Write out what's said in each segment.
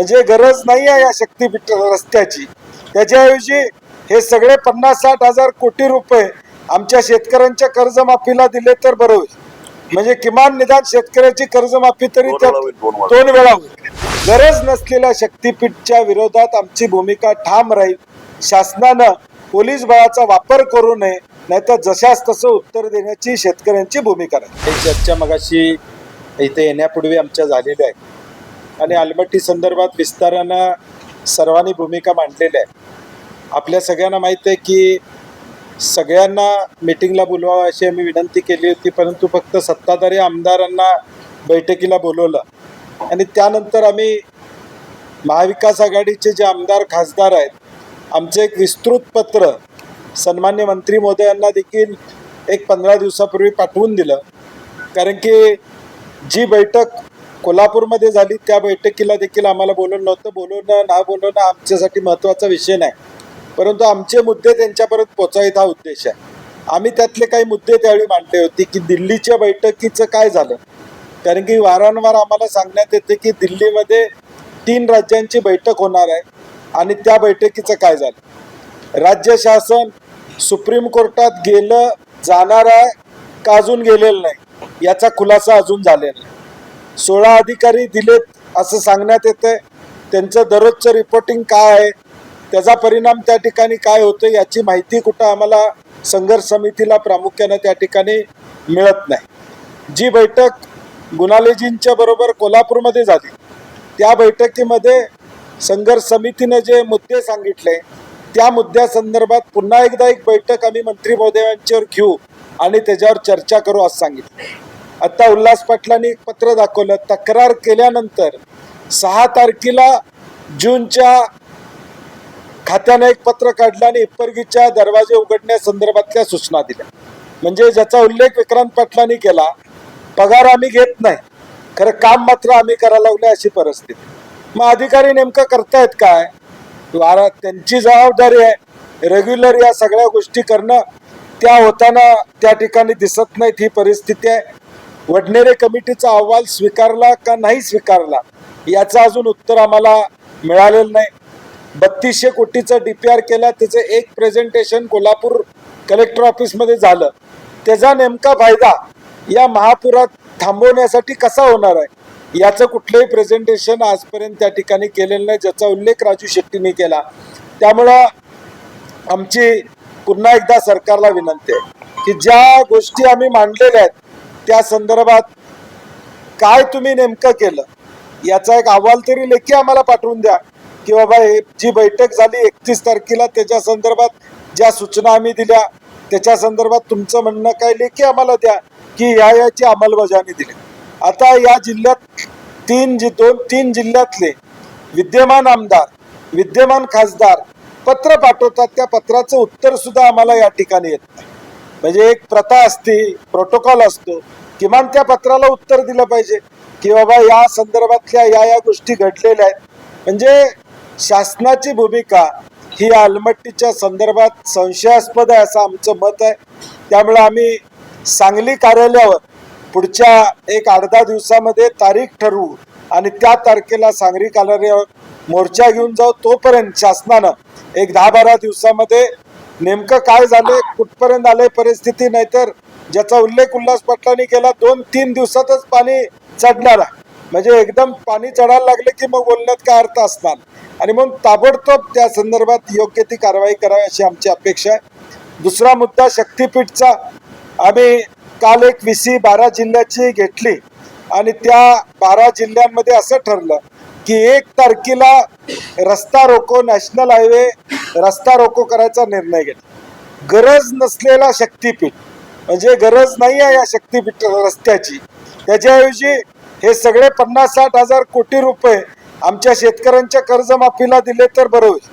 म्हणजे गरज नाही आहे या शक्तीपीठ रस्त्याची. त्याच्याऐवजी हे सगळे पन्नास साठ हजार कोटी रुपये आमच्या शेतकऱ्यांच्या कर्जमाफीला दिले तर बरं होईल. म्हणजे किमान निदान शेतकऱ्याची कर्जमाफी तरी दोन वेळा होईल, दोन वेळा. दोन वेळा होईल. गरज नसलेल्या शक्तीपीठच्या विरोधात आमची भूमिका ठाम राहील. शासनानं पोलीस बळाचा वापर करू नये नाहीतर जशास तसं उत्तर देण्याची शेतकऱ्यांची भूमिका राहील. ही चर्चा मगाशी इथे येण्यापूर्वी आमच्या झालेल्या आहे आणि आलमट्टी संदर्भात विस्तारानं सर्वांनी भूमिका मांडलेल्या आहे. आपल्या सगळ्यांना माहीत आहे की सगळ्यांना मिटिंगला बोलवावं अशी आम्ही विनंती केली होती परंतु फक्त सत्ताधारी आमदारांना बैठकीला बोलवलं. आणि त्यानंतर आम्ही महाविकास आघाडीचे जे आमदार खासदार आहेत आमचं एक विस्तृत पत्र सन्मान्य मंत्री महोदयांना देखील एक पंधरा दिवसापूर्वी पाठवून दिलं. कारण की जी बैठक कोल्हापूरमध्ये झाली त्या बैठकीला देखील आम्हाला बोलवलं नव्हतं. बोलवणं ना बोलवणं आमच्यासाठी महत्त्वाचा विषय नाही. परंतु आमचे मुद्दे त्यांच्यापर्यंत पोचायचा हा उद्देश आहे. आम्ही त्यातले काही मुद्दे त्यावेळी मांडले होते की दिल्लीच्या बैठकीचं काय झालं? कारण की वारंवार आम्हाला सांगण्यात येते की दिल्लीमध्ये तीन राज्यांची बैठक होणार आहे आणि त्या बैठकीचं काय झालं? राज्य शासन सुप्रीम कोर्टात गेलं जाणार आहे का अजून गेलेलं नाही? याचा खुलासा अजून झालेला नाही. सोळा अधिकारी दिलेत असं सांगण्यात येतंय. त्यांचं दररोजचं रिपोर्टिंग काय आहे? त्याचा परिणाम त्या ठिकाणी काय होतं याची माहिती कुठं आम्हाला संघर्ष समितीला प्रामुख्यानं त्या ठिकाणी मिळत नाही. जी बैठक गुणालेजींच्या बरोबर कोल्हापूरमध्ये झाली त्या बैठकीमध्ये संघर्ष समितीनं जे मुद्दे सांगितले त्या मुद्द्यासंदर्भात पुन्हा एकदा एक बैठक आम्ही मंत्री महोदयांच्यावर घेऊ आणि त्याच्यावर चर्चा करू असं सांगितलं. आता उल्हास पाटलांनी एक पत्र दाखवलं तक्रार केल्यानंतर सहा तारखेला जूनच्या खात्यानं एक पत्र काढलं आणि इप्परगीच्या दरवाजे उघडण्यासंदर्भातल्या सूचना दिल्या. म्हणजे ज्याचा उल्लेख विक्रांत पाटलांनी केला पगार आम्ही घेत नाही खरं काम मात्र आम्ही करायला लागले अशी परिस्थिती. मग अधिकारी नेमकं करतायत काय? वारा त्यांची जबाबदारी आहे. रेग्युलर या सगळ्या गोष्टी करणं त्या होताना त्या ठिकाणी दिसत नाहीत ही परिस्थिती आहे. वडनेरे कमिटीचा अहवाल स्वीकारला का नाही स्वीकारला याचं अजून उत्तर आम्हाला मिळालेलं नाही. बत्तीसशे कोटीचं डी पी आर केला त्याचं एक प्रेझेंटेशन कोल्हापूर कलेक्टर ऑफिसमध्ये झालं. त्याचा नेमका फायदा या महापुरात थांबवण्यासाठी कसा होणार आहे याचं कुठलंही प्रेझेंटेशन आजपर्यंत त्या ठिकाणी केलेलं नाही ज्याचा उल्लेख राजू शेट्टीने केला. त्यामुळं आमची पुन्हा एकदा सरकारला विनंती आहे की ज्या गोष्टी आम्ही मांडलेल्या आहेत त्या संदर्भात काय तुम्ही नेमकं केलं? याचा एक अहवाल तरी लेखी आम्हाला पाठवून द्या. की बाबा हे जी बैठक झाली एकतीस तारखेला त्याच्या संदर्भात ज्या सूचना आम्ही दिल्या त्याच्या संदर्भात तुमचं म्हणणं काय लेखी आम्हाला द्या की या याची अंमलबजावणी दिली. आता या जिल्ह्यात तीन जी दोन तीन जिल्ह्यातले विद्यमान आमदार विद्यमान खासदार पत्र पाठवतात. त्या पत्राचं उत्तर सुद्धा आम्हाला या ठिकाणी येत नाही. म्हणजे एक प्रथा असते प्रोटोकॉल असतो. किमान त्या पत्राला उत्तर दिलं पाहिजे की बाबा या संदर्भातल्या या या गोष्टी घडलेल्या आहेत. म्हणजे शासनाची भूमिका ही आलमट्टीच्या संदर्भात संशयास्पद आहे असं आमचं मत आहे. त्यामुळे आम्ही सांगली कार्यालयावर पुढच्या एक अर्धा दिवसामध्ये तारीख ठरवू आणि त्या तारखेला सांगली कार्यालयावर मोर्चा घेऊन जाऊ. तोपर्यंत शासनानं एक दहा बारा दिवसामध्ये नेमकं काय झालंय? कुठपर्यंत आलंय परिस्थिती? नाहीतर ज्याचा उल्लेख उल्हास पाटलांनी केला दोन तीन दिवसातच पाणी चढणार. आहे. म्हणजे एकदम पाणी चढायला लागले की मग बोलण्यात काय अर्थ असणार? आणि मग ताबडतोब त्या संदर्भात योग्य ती कारवाई करावी अशी आमची अपेक्षा आहे. दुसरा मुद्दा शक्तीपीठचा आम्ही काल एक सी बारा जिल्ह्याची घेतली. आणि त्या बारा जिल्ह्यांमध्ये असं ठरलं की एक तारखेला रस्ता रोको नॅशनल हायवे रस्ता रोको करायचा निर्णय घेतला. गरज नसलेला शक्तीपीठ म्हणजे गरज नाही आहे या शक्तीपीठ रस्त्याची. त्याच्याऐवजी हे सगळे पन्नास साठ हजार कोटी रुपये आमच्या शेतकऱ्यांच्या कर्जमाफीला दिले तर बरं होईल.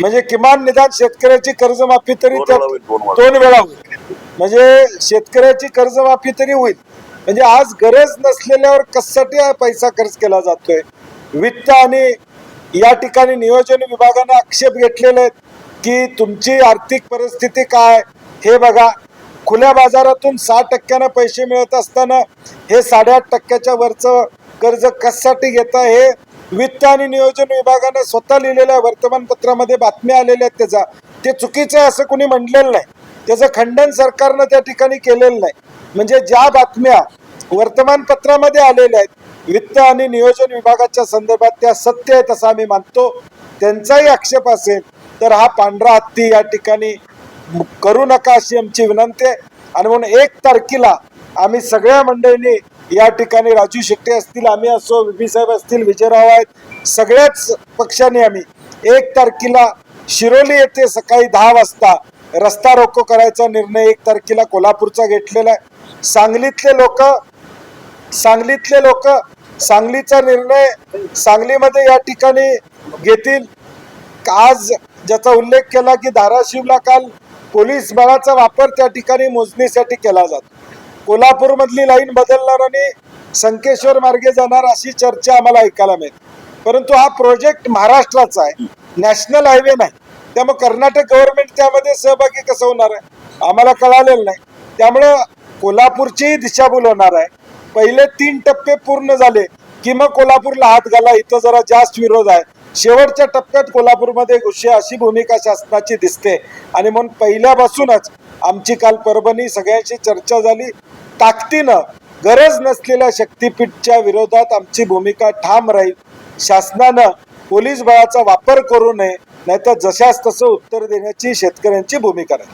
म्हणजे किमान निदान शेतकऱ्याची कर्जमाफी तरी दोन वेळा होईल, म्हणजे शेतकऱ्याची कर्जमाफी तरी होईल. म्हणजे आज गरज नसलेल्यावर कशासाठी पैसा खर्च केला जातोय? वित्त आणि या ठिकाणी नियोजन विभागाने आक्षेप घेतलेले आहेत की तुमची आर्थिक परिस्थिती काय? हे बघा खुल्या बाजारातून सहा टक्क्यानं पैसे मिळत असताना हे साडेआठ टक्क्याच्या वरचं कर्ज कशासाठी घेता? हे वित्त आणि नियोजन विभागानं स्वतः लिहिलेल्या वर्तमानपत्रामध्ये बातम्या आलेल्या आहेत त्याचा. ते चुकीचं आहे असं कुणी म्हणलेलं नाही. त्याचं खंडन सरकारनं त्या ठिकाणी केलेलं नाही. म्हणजे ज्या बातम्या वर्तमानपत्रामध्ये आलेल्या आहेत वित्त आणि नियोजन विभागाच्या संदर्भात त्या सत्य आहेत असं आम्ही मानतो. त्यांचाही आक्षेप असेल तर हा पांढरा हत्ती या ठिकाणी करू नका अशी आमची विनंती आहे. आणि म्हणून एक तारखेला आम्ही सगळ्या मंडळींनी या ठिकाणी राजू शेट्टी असतील आम्ही असो बीबी साहेब असतील विजयराव आहेत सगळ्याच पक्षांनी आम्ही एक तारखेला शिरोली येथे सकाळी दहा वाजता रस्ता रोको करायचा निर्णय एक तारखेला कोल्हापूरचा घेतलेला आहे. सांगलीतले लोक सांगलीतले लोक सांगलीचा निर्णय सांगलीमध्ये या ठिकाणी घेतील. आज ज्याचा उल्लेख केला की धाराशिवला काल पोलीस बळाचा वापर त्या ठिकाणी मोजणीसाठी केला जातो. कोल्हापूरमधली लाईन बदलणार आणि संकेश्वर मार्गे जाणार अशी चर्चा आम्हाला ऐकायला मिळते. परंतु हा प्रोजेक्ट महाराष्ट्राचा आहे नॅशनल हायवे नाही. त्यामुळे कर्नाटक गव्हर्नमेंट त्यामध्ये सहभागी कसं होणार आहे आम्हाला कळालेलं नाही. त्यामुळं कोल्हापूरचीही दिशाभूल होणार आहे. पहिले तीन टप्पे पूर्ण झाले की मग कोल्हापूरला हात घाला. इथं जरा जास्त विरोध आहे. शेवटच्या टप्प्यात कोल्हापूरमध्ये घुसे अशी भूमिका शासनाची दिसते. आणि म्हणून पहिल्यापासूनच आमची काल परभणी सगळ्यांशी चर्चा झाली. ताकदीनं गरज नसलेल्या शक्तीपीठच्या विरोधात आमची भूमिका ठाम राहील. शासनानं पोलीस बळाचा वापर करू नये नाहीतर जशास तसं उत्तर देण्याची शेतकऱ्यांची भूमिका राहील.